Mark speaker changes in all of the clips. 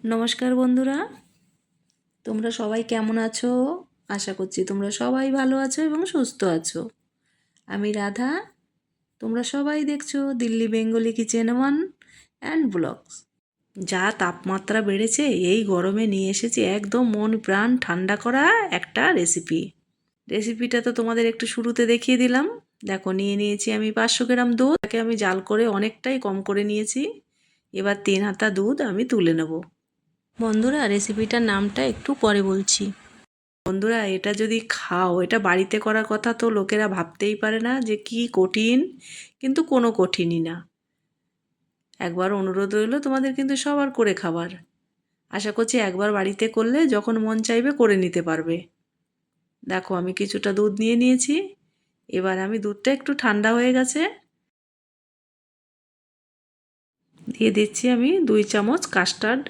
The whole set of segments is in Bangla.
Speaker 1: নমস্কার বন্ধুরা। তোমরা সবাই কেমন আছো? আশা করছি তোমরা সবাই ভালো আছো এবং সুস্থ আছো। আমি রাধা। তোমরা সবাই দেখছ Delhi Bengali kitchen one and blogs. যা তাপমাত্রা বেড়েছে, এই গরমে নিয়ে এসেছি একদম মন প্রাণ ঠান্ডা করা একটা রেসিপি রেসিপিটা তো তোমাদের একটু শুরুতে দেখিয়ে দিলাম। দেখো, নিয়ে নিয়েছি আমি পাঁচশো গ্রাম দুধ। তাকে আমি জাল করে অনেকটাই কম করে নিয়েছি। এবার তিন হাতা দুধ আমি তুলে নেব। বন্ধুরা রেসিপিটার নামটা একটু পরে বলছি। বন্ধুরা, এটা যদি খাও, এটা বাড়িতে করার কথা তো লোকেরা ভাবতেই পারে না যে কি কঠিন, কিন্তু কোনো কঠিনই না। একবার অনুরোধ রইল, তোমাদের কিন্তু সবার করে খাবার। আশা করছি একবার বাড়িতে করলে যখন মন চাইবে করে নিতে পারবে। দেখো, আমি কিছুটা দুধ নিয়ে নিয়েছি। এবার আমি দুধটা একটু ঠান্ডা হয়ে গেছে। দিয়ে দিচ্ছি আমি দুই চামচ কাস্টার্ড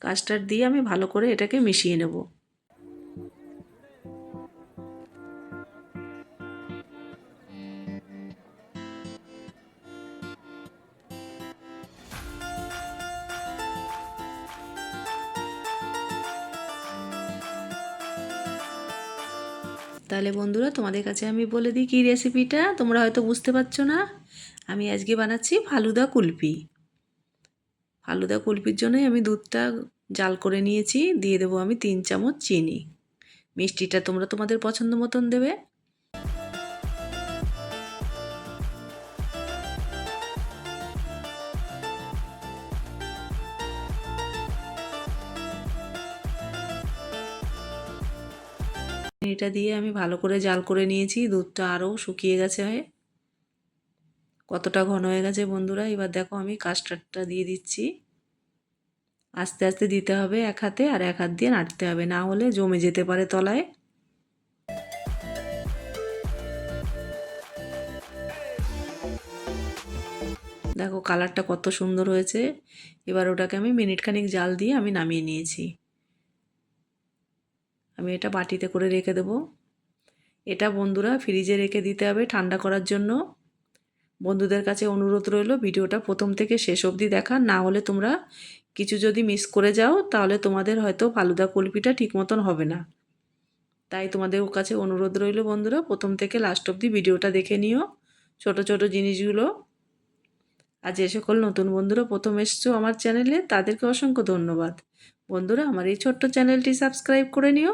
Speaker 1: কাস্টার্ড দিয়ে আমি ভালো করে এটাকে মিশিয়ে নেব। তাহলে বন্ধুরা, তোমাদের কাছে আমি বলে দিই কী রেসিপিটা তোমরা হয়তো বুঝতে পারছ না। আমি আজকে বানাচ্ছি ফালুদা কুলপি ফালুদা কুলপির জন্যই আমি দুধটা জাল করে নিয়েছি। দিয়ে দেবো আমি তিন চামচ চিনি। মিষ্টিটা তোমরা তোমাদের পছন্দ মতন দেবে। এটা দিয়ে আমি ভালো করে জাল করে নিয়েছি। দুধটা আরও শুকিয়ে গেছে হয়ে। কতটা ঘন হয়ে গেছে বন্ধুরা? এবার দেখো আমি কাস্টার্ডটা দিয়ে দিচ্ছি। আস্তে আস্তে দিতে হবে এক হাতে আর এক হাত দিয়ে নাড়তে হবে, না হলে জমে যেতে পারে তলায়। দেখো কালারটা কত সুন্দর হয়েছে। এবার ওটাকে আমি মিনিট খানিক জাল দিয়ে আমি নামিয়ে নিয়েছি। আমি এটা বাটিতে করে রেখে দেবো। এটা বন্ধুরা ফ্রিজে রেখে দিতে হবে ঠান্ডা করার জন্য। বন্ধুদের কাছে অনুরোধ রইল ভিডিওটা প্রথম থেকে শেষ অবধি দেখা। না হলে তোমরা কিছু যদি মিস করে যাও, তাহলে তোমাদের হয়তো ফালুদা কুলপিটা ঠিক মতন হবে না। তাই তোমাদের কাছে অনুরোধ রইল বন্ধুরা, প্রথম থেকে লাস্ট অবধি ভিডিওটা দেখে নিও ছোট ছোট জিনিসগুলো। আর যে সকল নতুন বন্ধুরা প্রথম এসছো আমার চ্যানেলে, তাদেরকে অসংখ্য ধন্যবাদ। বন্ধুরা, আমার এই ছোট্ট চ্যানেলটি সাবস্ক্রাইব করে নিও,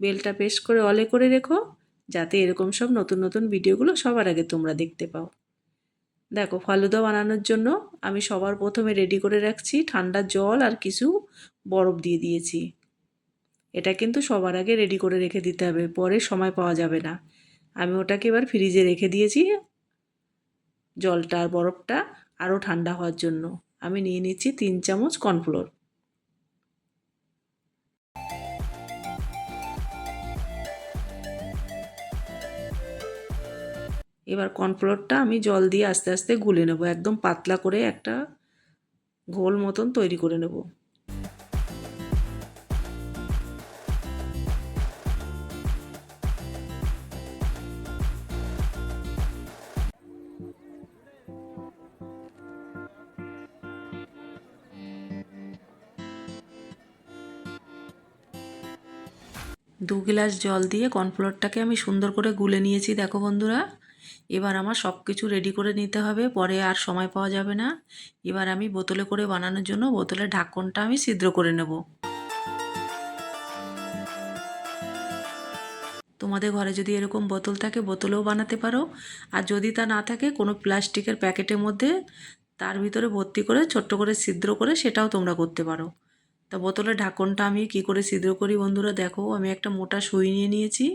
Speaker 1: বেলটা পেশ করে অলে করে রেখো, যাতে এরকম সব নতুন নতুন ভিডিওগুলো সবার আগে তোমরা দেখতে পাও। দেখো, ফালুদা বানানোর জন্য আমি সবার প্রথমে রেডি করে রাখছি ঠান্ডা জল আর কিছু বরফ দিয়ে দিয়েছি। এটা কিন্তু সবার আগে রেডি করে রেখে দিতে হবে, পরে সময় পাওয়া যাবে না। আমি ওটাকে এবার ফ্রিজে রেখে দিয়েছি জলটা আর বরফটা আরও ঠান্ডা হওয়ার জন্য। আমি নিয়ে নিচ্ছি তিন চামচ কর্নফ্লোর এবার কর্নফ্লোরটা আমি জল দিয়ে আস্তে আস্তে গুলে নেব, একদম পাতলা করে একটা ঘোল মতন তৈরি করে নেব। দু গ্লাস জল দিয়ে কর্নফ্লোরটাকে আমি সুন্দর করে গুলে নিয়েছি, দেখো বন্ধুরা। এবার আমার সব কিছু রেডি করে নিতে হবে, পরে আর সময় পাওয়া যাবে না। এবার আমি বোতলে করে বানানোর জন্য বোতলের ঢাকনটা আমি ছিদ্র করে নেব। তোমাদের ঘরে যদি এরকম বোতল থাকে, বোতলেও বানাতে পারো। আর যদি তা না থাকে, কোনো প্লাস্টিকের প্যাকেটের মধ্যে তার ভিতরে ভর্তি করে, ছোট্ট করে ছিদ্র করে সেটাও তোমরা করতে পারো। তা বোতলের ঢাকনটা আমি কি করে ছিদ্র করি বন্ধুরা দেখো, আমি একটা মোটা সুই নিয়ে নিয়েছি।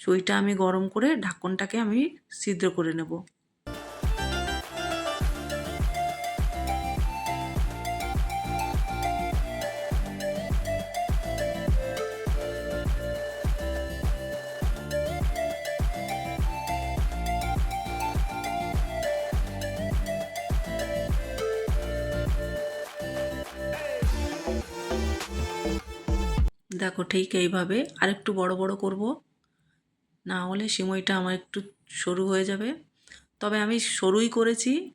Speaker 1: সুইটা আমি গরম করে ঢাকনটাকে আমি ছিদ্র করে নেব। দেখো ঠিক এইভাবে আরেকটু বড় বড় করব। না হলে সিমইটা আমার একটু সরু হয়ে যাবে। তবে আমি সরুই করেছি।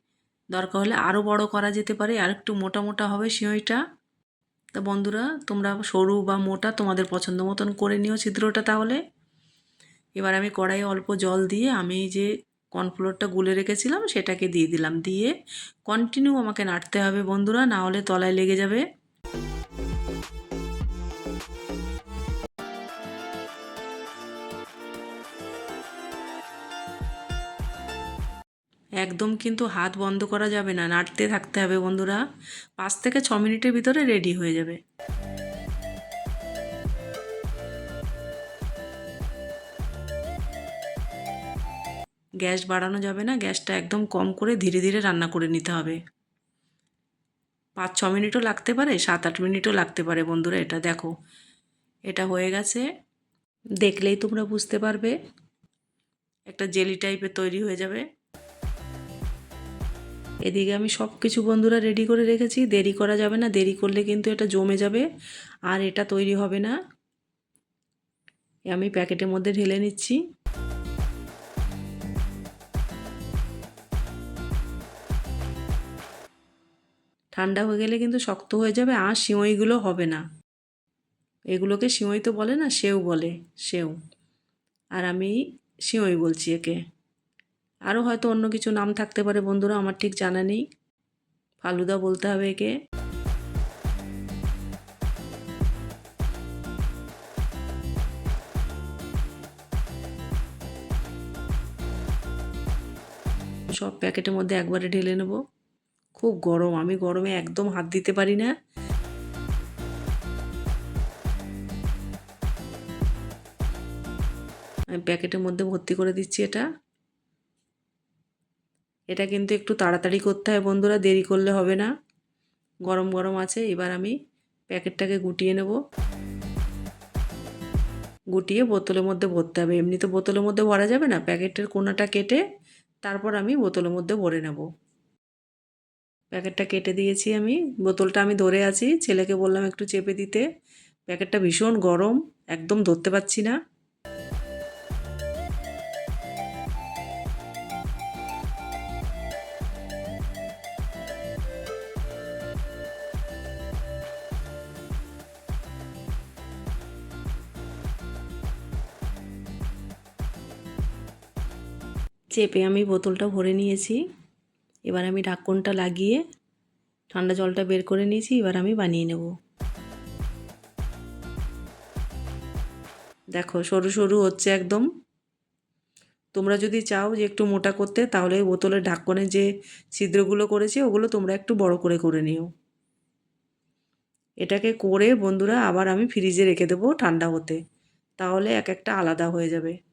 Speaker 1: দরকার হলে আরও বড় করা যেতে পারে। আর একটু মোটা মোটা হবে সিমইটা তা বন্ধুরা, তোমরা সরু বা মোটা তোমাদের পছন্দ মতন করে নিও ছিদ্রটা তাহলে। এবার আমি কড়াইয়ে অল্প জল দিয়ে আমি যে কর্নফ্লোরটা গুলে রেখেছিলাম, সেটাকে দিয়ে দিলাম। দিয়ে কন্টিনিউ আমাকে নাড়তে হবে বন্ধুরা, না হলে তলায় লেগে যাবে। একদম কিন্তু হাত বন্ধ করা যাবে না, নাড়তে থাকতে হবে বন্ধুরা। পাঁচ থেকে ছ মিনিটের ভিতরে রেডি হয়ে যাবে। গ্যাস বাড়ানো যাবে না, গ্যাসটা একদম কম করে ধীরে ধীরে রান্না করে নিতে হবে। পাঁচ ছ মিনিটও লাগতে পারে, সাত আট মিনিটও লাগতে পারে বন্ধুরা এটা দেখো। এটা হয়ে গেছে। দেখলেই তোমরা বুঝতে পারবে। একটা জেলি টাইপের তৈরি হয়ে যাবে। এদিকে আমি সব কিছু বন্ধুরা রেডি করে রেখেছি। দেরি করা যাবে না, দেরি করলে কিন্তু এটা জমে যাবে, আর এটা তৈরি হবে না। আমি প্যাকেটের মধ্যে ঢেলে নিচ্ছি। ঠান্ডা হয়ে গেলে কিন্তু শক্ত হয়ে যাবে, আর সিঁড়িগুলো হবে না। এগুলোকে সিঁড়ি তো বলে না সেও বলে সেও আর আমি সিঁড়ি বলছি একে। আরও হয়তো অন্য কিছু নাম থাকতে পারে, বন্ধুরা, আমার ঠিক জানা নেই। ফালুদা বলতে হবে একে। সব প্যাকেটের মধ্যে একবারে ঢেলে নেব। খুব গরম, আমি গরমে একদম হাত দিতে পারি না। আমি প্যাকেটের মধ্যে ভর্তি করে দিচ্ছি এটা। এটা কিন্তু একটু তাড়াতাড়ি করতে হয় বন্ধুরা, দেরি করলে হবে না। গরম গরম আছে, এবার আমি প্যাকেটটাকে গুটিয়ে নেব। গুটিয়ে বোতলের মধ্যে ভরতে হবে। এমনি তো বোতলের মধ্যে ভরা যাবে না, প্যাকেটের কোনাটা কেটে তারপর আমি বোতলের মধ্যে ভরে নেব। প্যাকেটটা কেটে দিয়েছি আমি। বোতলটা আমি ধরে আছি, ছেলেকে বললাম একটু চেপে দিতে। প্যাকেটটা ভীষণ গরম, একদম ধরতে পারছি না। চেপে আমি বোতলটা ভরে নিয়েছি। এবার আমি ঢাকনটা লাগিয়ে ঠান্ডা জলটা বের করে নিয়েছি, এবার আমি বানিয়ে নেব। দেখো, সরু সরু হচ্ছে একদম। তোমরা যদি চাও যে একটু মোটা করতে, তাহলে বোতলের ঢাকনে যে ছিদ্রগুলো করেছে, ওগুলো তোমরা একটু বড় করে করে নিও। এটাকে করে বন্ধুরা আবার আমি ফ্রিজে রেখে দেবো ঠান্ডা হতে। তাহলে এক একটা আলাদা হয়ে যাবে।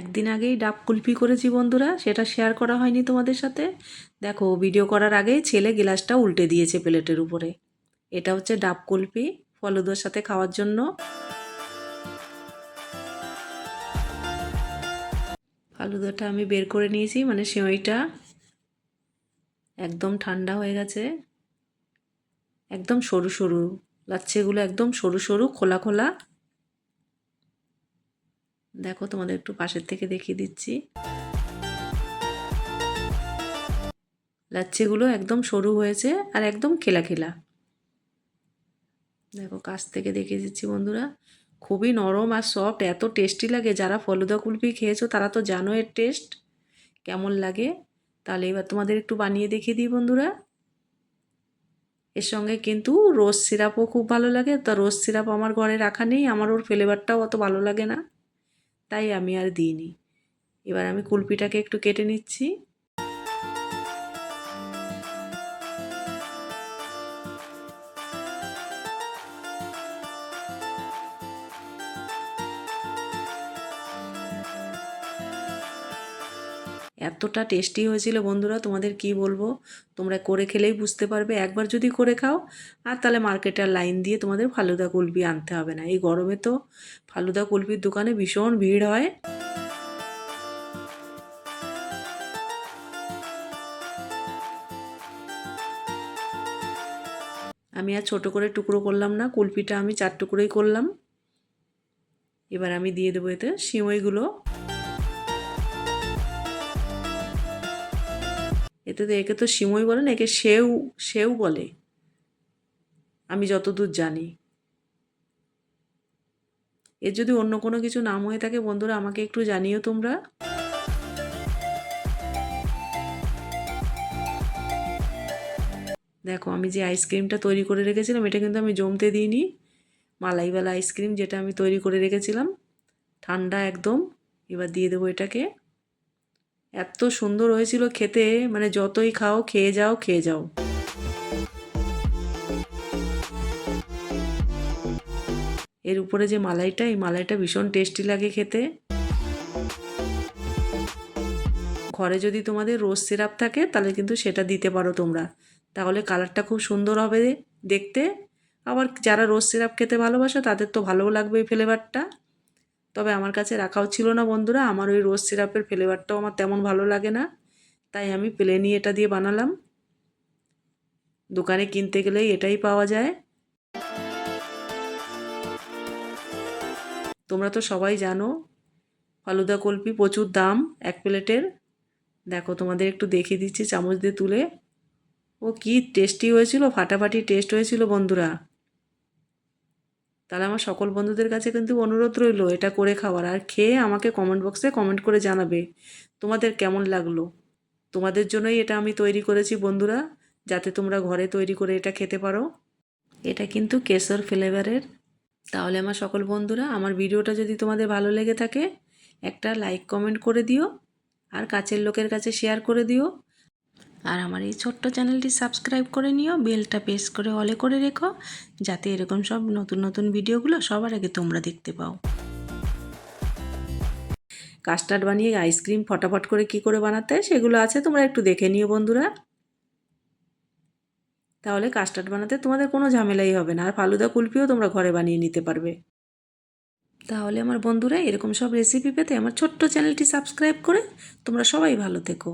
Speaker 1: একদিন আগেই ডাব কুলফি করেছি বন্ধুরা, সেটা শেয়ার করা হয়নি তোমাদের সাথে। দেখো ভিডিও করার আগে ছেলে গ্লাসটা উল্টে দিয়েছে প্লেটের উপরে। এটা হচ্ছে ডাব কুলফি, ফলুদোর সাথে খাওয়ার জন্য। ফালুদাটা আমি বের করে নিয়েছি মানে সিঁড়িটা একদম ঠান্ডা হয়ে গেছে। একদম সরু সরু লাচ্ছেগুলো একদম সরু সরু, খোলা খোলা। দেখো তোমাদের একটু পাশের থেকে দেখিয়ে দিচ্ছি। লাচ্ছিগুলো একদম সরু হয়েছে আর একদম খেলা খেলা। দেখো কাছ থেকে দেখিয়ে দিচ্ছি বন্ধুরা, খুবই নরম আর সফট এত টেস্টি লাগে। যারা ফলুদা কুলপি খেয়েছো, তারা তো জানো এর টেস্ট কেমন লাগে। তাহলে এবার তোমাদের একটু বানিয়ে দেখিয়ে দিই বন্ধুরা। এর সঙ্গে কিন্তু রোজ সিরাপও খুব ভালো লাগে। তা রোজ সিরাপ আমার ঘরে রাখা নেই, আমার ওর ফ্লেভারটাও অত ভালো লাগে না। তাই আমি আর দিইনি। এবার আমি কুলপিটাকে একটু কেটে নিচ্ছি। এতটা টেস্টি হয়েছিল বন্ধুরা, তোমাদের কি বলব? তোমরা করে খেলেই বুঝতে পারবে, একবার যদি করে খাও, আর তাহলে মার্কেটের লাইন দিয়ে তোমাদের ফালুদা কুলপি আনতে হবে না। এই গরমে তো ফালুদা কুলপির দোকানে ভীষণ ভিড় হয়। আমি আর ছোট করে টুকরো করলাম না কুলপিটা আমি চার টুকরোই করলাম। এবার আমি দিয়ে দেবো এতে সিমইগুলো। এতে তো, একে তো সিমই বলে না, একে সেউ সেউ বলে। আমি যতদূর জানি। এর যদি অন্য কোনো কিছু নাম হয়ে থাকে, বন্ধুরা, আমাকে একটু জানিও তোমরা। দেখো, আমি যে আইসক্রিমটা তৈরি করে রেখেছিলাম, এটা কিন্তু আমি জমতে দিইনি। মালাইওয়ালা আইসক্রিম যেটা আমি তৈরি করে রেখেছিলাম। ঠান্ডা একদম। এবার দিয়ে দেবো এটাকে। এত সুন্দর হয়েছিল খেতে মানে যতই খাও, খেয়ে যাও খেয়ে যাও। এর উপরে যে মালাইটা, এই মালাইটা ভীষণ টেস্টি লাগে খেতে। ঘরে যদি তোমাদের রোজ সিরাপ থাকে, তাহলে কিন্তু সেটা দিতে পারো তোমরা। তাহলে কালারটা খুব সুন্দর হবে দেখতে। আবার যারা রোজ সিরাপ খেতে ভালোবাসে, তাদের তো ভালোও লাগবে এই ফ্লেভারটা তবে আমার কাছে রাখাও ছিল না বন্ধুরা। আমার ওই রোজ সিরাপের ফ্লেভারটাও আমার তেমন ভালো লাগে না। তাই আমি প্লেনই এটা দিয়ে বানালাম। দোকানে কিনতে গেলেই এটাই পাওয়া যায়। তোমরা তো সবাই জানো, ফালুদা কলপি প্রচুর দাম এক প্লেটের। দেখো, তোমাদের একটু দেখিয়ে দিচ্ছি চামচ দিয়ে তুলে। ও কি টেস্টি হয়েছিল, ফাটাফাটি টেস্ট হয়েছিল বন্ধুরা। তাহলে আমার সকল বন্ধুদের কাছে কিন্তু অনুরোধ রইল এটা করে খাওয়ার। আর খেয়ে আমাকে কমেন্ট বক্সে কমেন্ট করে জানাবে। তোমাদের কেমন লাগল? তোমাদের জন্যই এটা আমি তৈরি করেছি বন্ধুরা। যাতে তোমরা ঘরে তৈরি করে এটা খেতে পারো। এটা কিন্তু কেশর ফ্লেভারের তাহলে আমার সকল বন্ধুরা, আমার ভিডিওটা যদি তোমাদের ভালো লেগে থাকে, একটা লাইক কমেন্ট করে দিও। আর কাছের লোকের কাছে শেয়ার করে দিও। আর আমার এই ছোট্ট চ্যানেলটি সাবস্ক্রাইব করে নিও, বেলটা প্রেস করে অলে করে রেখো, যাতে এরকম সব নতুন নতুন ভিডিওগুলো সবার আগে তোমরা দেখতে পাও। কাস্টার্ড বানিয়ে আইসক্রিম ফটাফট করে কি করে বানাতে, সেগুলো আছে, তোমরা একটু দেখে নিও বন্ধুরা। তাহলে কাস্টার্ড বানাতে তোমাদের কোনো ঝামেলাই হবে না, আর ফালুদা কুলপিও তোমরা ঘরে বানিয়ে নিতে পারবে। তাহলে আমার বন্ধুরা, এরকম সব রেসিপি পেতে আমার ছোট্ট চ্যানেলটি সাবস্ক্রাইব করে তোমরা সবাই ভালো থেকো।